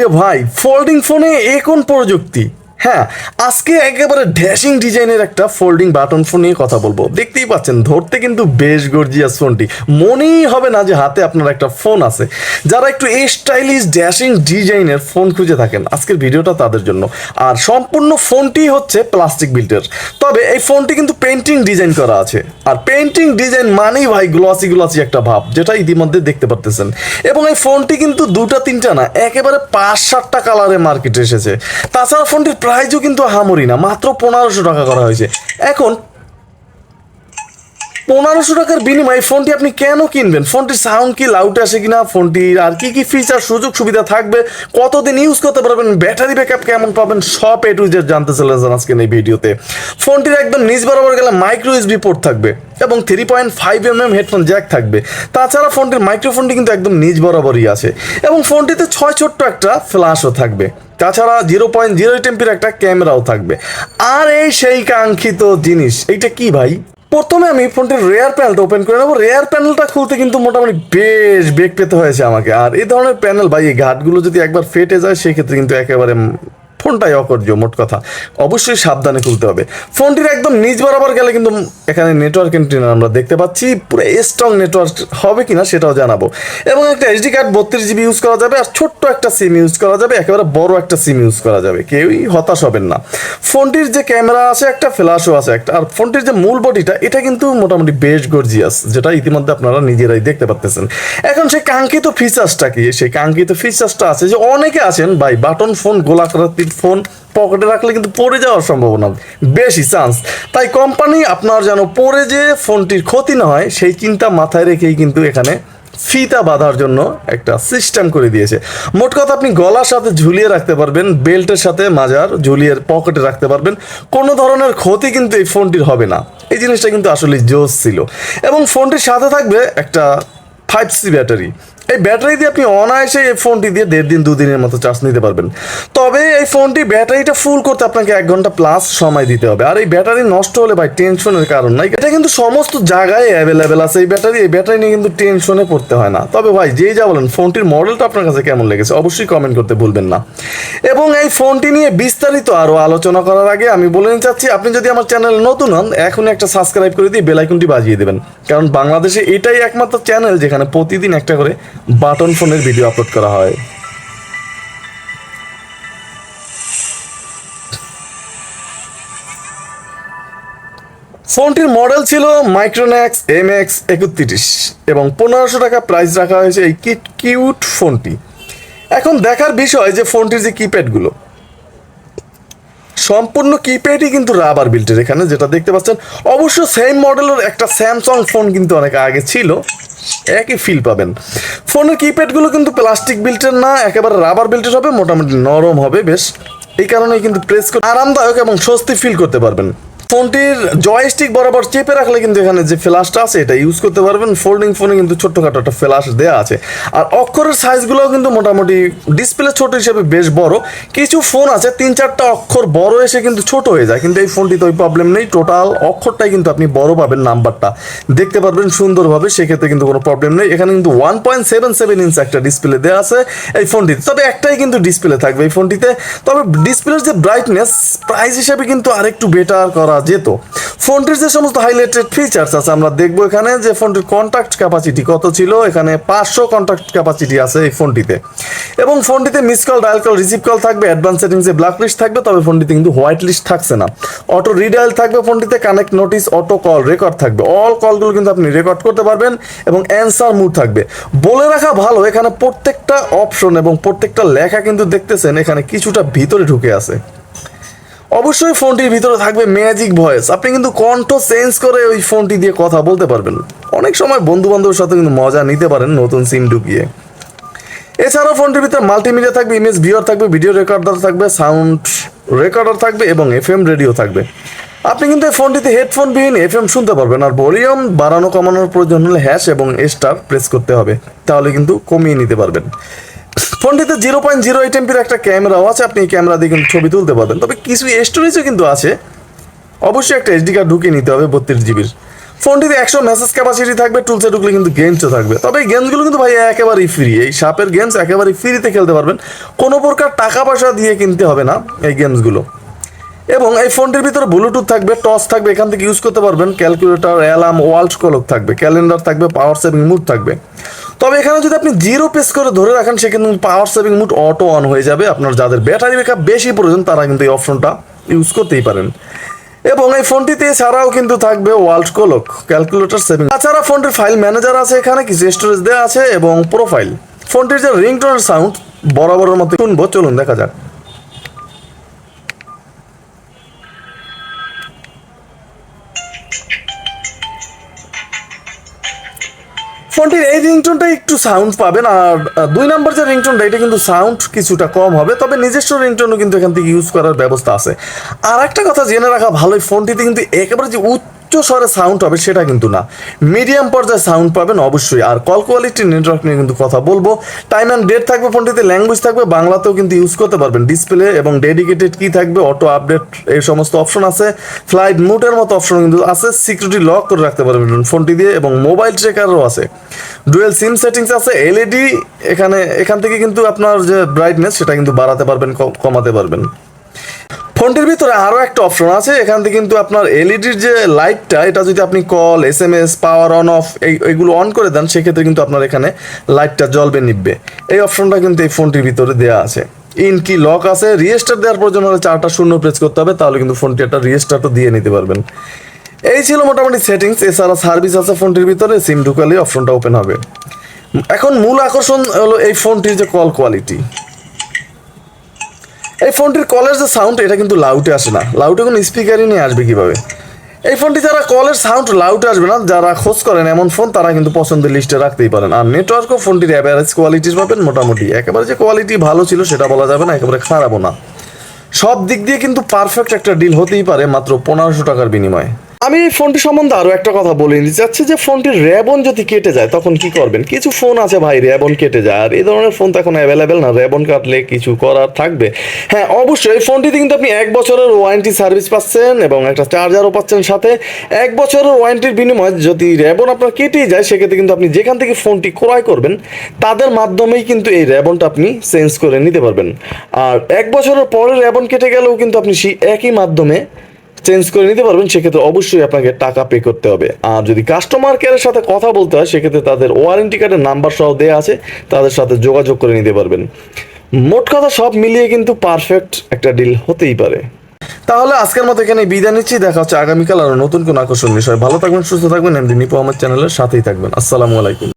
রে ভাই ফোল্ডিং ফোনে এ কোন প্রযুক্তি? হ্যাঁ আজকে একেবারে ড্যাশিং ডিজাইনের একটা ফোল্ডিং বাটন ফোন নিয়ে কথা বলব। দেখতেই পাচ্ছেন, ধরতে কিন্তু বেশ গর্জিয়াস ফোনটি মনেই হবে না যে হাতে আপনার একটা ফোন আছে। যারা একটু স্টাইলিশ ড্যাশিং ডিজাইনের ফোন খুঁজে থাকেন, আজকের ভিডিওটা তাদের জন্য। আর সম্পূর্ণ ফোনটি হচ্ছে প্লাস্টিক বিল্টের তবে এই ফোনটি কিন্তু পেন্টিং ডিজাইন করা আছে। আর পেন্টিং ডিজাইন মানেই ভাই গ্লসি গ্লসি একটা ভাব, যেটা ইতিমধ্যে দেখতে পারতেছেন। এবং এই ফোনটি কিন্তু দুটা তিনটা না, একেবারে পাঁচ সাতটা কালারে মার্কেটে এসেছে। তাছাড়া ফোনটির প্রাইসও কিন্তু হামরি না, মাত্র পনেরোশো টাকা করা হয়েছে। এখন পনেরোশো টাকার বিনিময়ে ফোনটি আপনি কেন কিনবেন? ফোনটির সাউন্ড কি লাউড আসে কিনা? ফোনটির আর কি কি ফিচার সুযোগ সুবিধা থাকবে? কতদিন ইউজ করতে পারবেন? ব্যাটারি ব্যাকআপ কেমন পাবেন? সব এ জেড জানতে চলেছেন আজকে এই ভিডিওতে। ফোনটির একদম নিচ বরাবর গেলে মাইক্রো ইউএসবি পোর্ট থাকবে এবং three point five M M headphone jack থাকবে। তাছাড়া ফোনটির মাইক্রোফোনটি কিন্তু একদম নিচ বরাবরই আছে এবং ফোনটিতে ছয় ছোট্ট একটা ফ্ল্যাশও থাকবে। তাছাড়া জিরো পয়েন্ট জিরো এইট এমপির একটা ক্যামেরাও থাকবে। আর এই সেই কাঙ্ক্ষিত জিনিস, এইটা কি ভাই? প্রথমে আমি ফোনটির রেয়ার প্যানেলটা ওপেন করে নেব। রেয়ার প্যানেলটা খুলতে কিন্তু মোটামুটি বেশ বেগ পেতে হয়েছে আমাকে। আর এই ধরনের প্যানেল ভাই, এই ঘাটগুলো যদি একবার ফেটে যায়, সেক্ষেত্রে কিন্তু একেবারে ফোনটাই অকর্য মোট কথা। অবশ্যই সাবধানে খুলতে হবে। ফোনটির একদম নিজ বরাবর গেলে কিন্তু এখানে নেটওয়ার্ক এন্ট্রিনার আমরা দেখতে পাচ্ছি। পুরো স্ট্রং নেটওয়ার্ক হবে কিনা সেটাও জানাব। এবং একটা এইচডি কার্ড বত্রিশ জিবি ইউজ করা যাবে, আর ছোট্ট একটা সিম ইউজ করা যাবে, একেবারে বড় একটা সিম ইউজ করা যাবে। কেউই হতাশ হবেন না। ফোনটির যে ক্যামেরা আছে, একটা ফ্ল্যাশও আছে, একটা আর ফোনটির যে মূল বডিটা এটা কিন্তু মোটামুটি বেশ গর্জিয়াস যেটা ইতিমধ্যে আপনারা নিজেরাই দেখতে পাচ্ছেন এখন সেই কাঙ্ক্ষিত ফিচার্সটা কি? সেই কাঙ্ক্ষিত ফিচার্সটা আছে যে, অনেকে আছেন, ভাই বাটন ফোন গোলাকৃতির ফোন পকেটে রাখলে কিন্তু পড়ে যাওয়ার সম্ভাবনা বেশি চান্স তাই কোম্পানি আপনার যেন পড়ে যে ফোনটির ক্ষতি না হয়, সেই চিন্তা মাথায় রেখেই কিন্তু এখানে ফিতা বাঁধার জন্য একটা সিস্টেম করে দিয়েছে। মোট কথা আপনি গলার সাথে ঝুলিয়ে রাখতে পারবেন বেল্টের সাথে মাজার ঝুলিয়ে পকেটে রাখতে পারবেন, কোনো ধরনের ক্ষতি কিন্তু এই ফোনটির হবে না। এই জিনিসটা কিন্তু আসলে জোস ছিল। এবং ফোনটির সাথে থাকবে একটা ফাইভ সি ব্যাটারি। এই ব্যাটারি দিয়ে আপনি অনায়াসে এই ফোনটি দিয়ে দেড় দিন দুদিনের মতো চার্জ নিতে পারবেন। তবে এই ফোনটি ব্যাটারিটা ফুল করতে আপনাকে এক ঘণ্টা প্লাস সময় দিতে হবে। আর এই ব্যাটারি নষ্ট হলে ভাই টেনশনের কারণ নাই। এটা কিন্তু সমস্ত জায়গায় অ্যাভেলেবেল আছে। এই ব্যাটারি এই ব্যাটারি নিয়ে কিন্তু টেনশনে পড়তে হয় না। তবে ভাই, যেই যা বলেন, ফোনটির মডেলটা আপনার কাছে কেমন লেগেছে, অবশ্যই কমেন্ট করতে ভুলবেন না। এবং এই ফোনটি নিয়ে বিস্তারিত আরও আলোচনা করার আগে আমি বলে নিতে চাচ্ছি, আপনি যদি আমার চ্যানেল নতুন হন, এখনই একটা সাবস্ক্রাইব করে দিয়ে বেলাইকনটি বাজিয়ে দেবেন। কারণ বাংলাদেশে এটাই একমাত্র চ্যানেল যেখানে প্রতিদিন একটা করে বাটন ফোনের ভিডিও আপলোড করা হয়। ফোনটির মডেল ছিল মাইক্রোম্যাক্স এম এক্স একত্রিশ এবং পনেরোশো টাকা প্রাইস রাখা হয়েছে এই কিট কিউট ফোনটি। এখন দেখার বিষয় যে ফোনটির যে কিপ্যাডগুলো সম্পূর্ণ কিপ্যাডই কিন্তু রাবার বিল্টের এখানে, যেটা দেখতে পাচ্ছেন। অবশ্য সেম মডেলের একটা স্যামসাং ফোন কিন্তু অনেক আগে ছিল। একই ফিল পাবেন। ফোনের কিপ্যাডগুলো কিন্তু প্লাস্টিক বিল্টের না, একেবারে রাবার বিল্টের হবে, মোটামুটি নরম হবে, বেশ। এই কারণে কিন্তু প্রেস করে আরামদায়ক এবং স্বস্তি ফিল করতে পারবেন। ফোনটির জয়স্টিক বরাবর চেপে রাখলে কিন্তু এখানে যে ফ্ল্যাশটা আছে, এটা ইউজ করতে পারবেন। ফোল্ডিং ফোনে কিন্তু ছোট্টখাটো একটা ফ্ল্যাশ দেওয়া আছে। আর অক্ষরের সাইজগুলোও কিন্তু মোটামুটি ডিসপ্লে ছোট হিসেবে বেশ বড়। কিছু ফোন আছে, তিন চারটা অক্ষর বড় এসে কিন্তু ছোট হয়ে যায়। কিন্তু এই ফোনটিতে ওই প্রবলেম নেই। টোটাল অক্ষরটাই কিন্তু আপনি বড় পাবেন নাম্বারটা দেখতে পারবেন সুন্দরভাবে, সেক্ষেত্রে কিন্তু কোনো প্রবলেম নেই। এখানে কিন্তু one point seven seven inch একটা ডিসপ্লে দেওয়া আছে এই ফোনটিতে তবে একটাই কিন্তু ডিসপ্লে থাকবে এই ফোনটিতে তবে ডিসপ্লের যে ব্রাইটনেস প্রাইস হিসেবে কিন্তু আরেকটু বেটার করা যেত। ফোনটির যে সমস্ত হাইলাইটেড ফিচার্স আছে, আমরা দেখব এখানে যে ফোনটির কন্ট্যাক্ট ক্যাপাসিটি কত ছিল, এখানে পাঁচশো কন্ট্যাক্ট ক্যাপাসিটি আছে এই ফোনটিতে। এবং ফোনটিতে miss call dial call receive call থাকবে অ্যাডভান্স সেটিংসে ব্ল্যাক লিস্ট থাকবে, তবে ফোনটিতে কিন্তু হোয়াইট লিস্ট থাকছে না। অটো রিডায়াল থাকবে ফোনটিতে connect notice auto call record থাকবে। অল কলগুলো কিন্তু আপনি রেকর্ড করতে পারবেন এবং অ্যান্সার মুড থাকবে। বলে রাখা ভালো, এখানে প্রত্যেকটা অপশন এবং প্রত্যেকটা লেখা কিন্তু দেখতেছেন, এখানে কিছুটা ভিতরে ঢুকে আছে। অবশ্যই ফোনটির ভিতরে থাকবে ম্যাজিক ভয়েস। আপনি কিন্তু কণ্ঠ চেঞ্জ করে ওই ফোনটি দিয়ে কথা বলতে পারবেন। অনেক সময় বন্ধু বান্ধবের সাথে কিন্তু মজা নিতে পারেন নতুন সিম ঢুকিয়ে। এছাড়াও ফোনটির ভিতরে মাল্টিমিডিয়া থাকবে, ইমেজ ভিওর থাকবে, ভিডিও রেকর্ডার থাকবে, সাউন্ড রেকর্ডার থাকবে এবং এফ এম রেডিও থাকবে। আপনি কিন্তু এই ফোনটিতে হেডফোন বিহীন এফ এম শুনতে পারবেন আর ভলিউম বাড়ানো কমানোর প্রয়োজন হলে হ্যাশ এবং স্টার প্রেস করতে হবে। তাহলে কিন্তু কমিয়ে নিতে পারবেন। ফোনটিতে জিরো পয়েন্ট জিরো এইট এমপির একটা ক্যামেরাও আছে, আপনি এই ক্যামেরা দিয়ে কিন্তু ছবি তুলতে পারবেন। তবে কিছু স্টোরেজও কিন্তু আছে। অবশ্যই একটা এইচডি কার্ড ঢুকিয়ে নিতে হবে বত্রিশ জিবির ফোনটিতে একশো মেসেজ ক্যাপাসিটি থাকবে টুলসে ঢুকলে কিন্তু গেমসও থাকবে। তবে এই গেমসগুলো কিন্তু ভাই একেবারেই ফ্রি এই সাপের গেমস একেবারেই ফ্রিতে খেলতে পারবেন। কোনো প্রকার টাকা পয়সা দিয়ে কিনতে হবে না এই গেমসগুলো এবং এই ফোনটির ভিতরে ব্লুটুথ থাকবে টস থাকবে, এখান থেকে ইউজ করতে পারবেন। ক্যালকুলেটর অ্যালার্ম ওয়াল্ট কলক থাকবে ক্যালেন্ডার থাকবে পাওয়ার সেভিং মুড থাকবে। এখানে যদি আপনি জিরো পেস করে ধরে রাখেন সেক্ষেত্রে power saving mode auto on হয়ে যাবে। আপনার যাদের ব্যাটারি ব্যাকআপ বেশি প্রয়োজন, তারা কিন্তু এই অপশনটা ইউজ করতেই পারেন। এবং এই ফোনটিতে ছাড়াও কিন্তু থাকবে ওয়ার্ল্ড কোলক ক্যালকুলেটর সেভিং তাছাড়া ফোনটির ফাইল ম্যানেজার আছে এখানে, কিছু স্টোরেজ দেওয়া আছে এবং প্রোফাইল ফোনটির যে রিংটোনের সাউন্ড বরাবরের মতো শুনব, চলুন দেখা যাক। ফোনটির এই রিংটোনটা একটু সাউন্ড পাবেন, আর দুই নাম্বার যে রিংটোনটা এটা কিন্তু সাউন্ড কিছুটা কম হবে, তবে নিজস্ব রিংটোনও কিন্তু এখান থেকে ইউজ করার ব্যবস্থা আছে। আর একটা কথা জেনে রাখা ভালোই ফোনটিতে কিন্তু একেবারে যে উচ্চ স্বরে সাউন্ড হবে সেটা কিন্তু না। মিডিয়াম পর্যায়ে সাউন্ড পাবেন অবশ্যই। আর কল কোয়ালিটি নেটওয়ার্ক নিয়ে কিন্তু কথা বলব। টাইম অ্যান্ড ডেট থাকবে ফোনটিতে ল্যাঙ্গুয়েজ থাকবে, বাংলাতেও কিন্তু ইউজ করতে পারবেন। ডিসপ্লে এবং ডেডিকেটেড কি থাকবে অটো আপডেট এই সমস্ত অপশন আছে। ফ্লাইট মুটের মতো অপশন কিন্তু আছে। সিকিউরিটি লক করে রাখতে পারবেন ফোনটি দিয়ে এবং মোবাইল ট্রেকারও আছে। ডুয়েল সিম সেটিংস আছে। এলইডি এখানে, এখান থেকে কিন্তু আপনার যে ব্রাইটনেস সেটা কিন্তু বাড়াতে পারবেন কমাতে পারবেন। ফোনটির ভিতরে আরও একটা অপশন আছে, এখান থেকে কিন্তু আপনার এলইডির যে লাইটটা, এটা যদি আপনি call S M S power on, off, এই এইগুলো অন করে দেন, সেক্ষেত্রে কিন্তু আপনার এখানে লাইটটা জ্বলবে নিববে এই অপশনটা কিন্তু এই ফোনটির ভিতরে দেওয়া আছে। ইন কি লক আছে, রিয়েস্টার দেওয়ার প্রয়োজন হলে চারটা শূন্য প্রেস করতে হবে, তাহলে কিন্তু ফোনটি একটা রিয়েস্টারটা দিয়ে নিতে পারবেন। এই ছিল মোটামুটি সেটিংস এছাড়া সার্ভিস আছে ফোনটির ভিতরে সিম ঢুকালে অপশনটা ওপেন হবে। এখন মূল আকর্ষণ হলো এই ফোনটির যে কল কোয়ালিটি এই ফোনটির কলের যে সাউন্ড এটা কিন্তু লাউটে আসে না। লাউটে কোনো স্পিকারই নিয়ে আসবে কীভাবে? এই ফোনটি যারা কলের সাউন্ড লাউটে আসবে না, যারা খোঁজ করেন এমন ফোন তারা কিন্তু পছন্দের লিস্টে রাখতেই পারেন। আর নেটওয়ার্কও ফোনটির অ্যাভারেজ কোয়ালিটির পাবেন মোটামুটি। একেবারে যে কোয়ালিটি ভালো ছিল, সেটা বলা যাবে না, একেবারে খারাপও না। সব দিক দিয়ে কিন্তু পারফেক্ট একটা ডিল হতেই পারে মাত্র পনেরোশো টাকার বিনিময়ে। আমি এই ফোনটি সম্বন্ধে আরও একটা কথা বলে নিতে চাচ্ছি যে ফোনটির র্যাবন যদি কেটে যায়, তখন কি করবেন? কিছু ফোন আছে ভাই, র্যাবন কেটে যায়, আর এই ধরনের ফোন তো এখন অ্যাভেলেবেল না, র্যাবন কাটলে কিছু করার থাকবে। হ্যাঁ অবশ্যই এই ফোনটিতে কিন্তু আপনি এক বছরের ওয়ারেন্টি সার্ভিস পাচ্ছেন এবং একটা চার্জারও পাচ্ছেন সাথে। এক বছরের ওয়ারেন্টির বিনিময়ে যদি র্যাবন আপনার কেটেই যায়, সেক্ষেত্রে কিন্তু আপনি যেখান থেকে ফোনটি ক্রয় করবেন, তাদের মাধ্যমেই কিন্তু এই র্যাবনটা আপনি চেঞ্জ করে নিতে পারবেন। আর এক বছরের পরে র্যাবন কেটে গেলেও কিন্তু আপনি সেই একই মাধ্যমে চেঞ্জ করে নিতে পারবেন, সেক্ষেত্রে অবশ্যই আপনাকে টাকা পে করতে হবে। আর যদি কাস্টমার কেয়ারের সাথে কথা বলতে হয়, সেক্ষেত্রে তাদের ওয়ারেন্টি কার্ডের নাম্বার সহ দেওয়া আছে, তাদের সাথে যোগাযোগ করে নিতে পারবেন। মোট কথা সব মিলিয়ে কিন্তু পারফেক্ট একটা ডিল হতেই পারে। তাহলে আজকের মতো এখানে বিদায় নিচ্ছি। দেখা হচ্ছে আগামীকাল আরও নতুন কোন আকর্ষণ বিষয়। ভালো থাকবেন, সুস্থ থাকবেন, এমডি নিপো আমার চ্যানেলের সাথেই থাকবেন। আসসালামু আলাইকুম।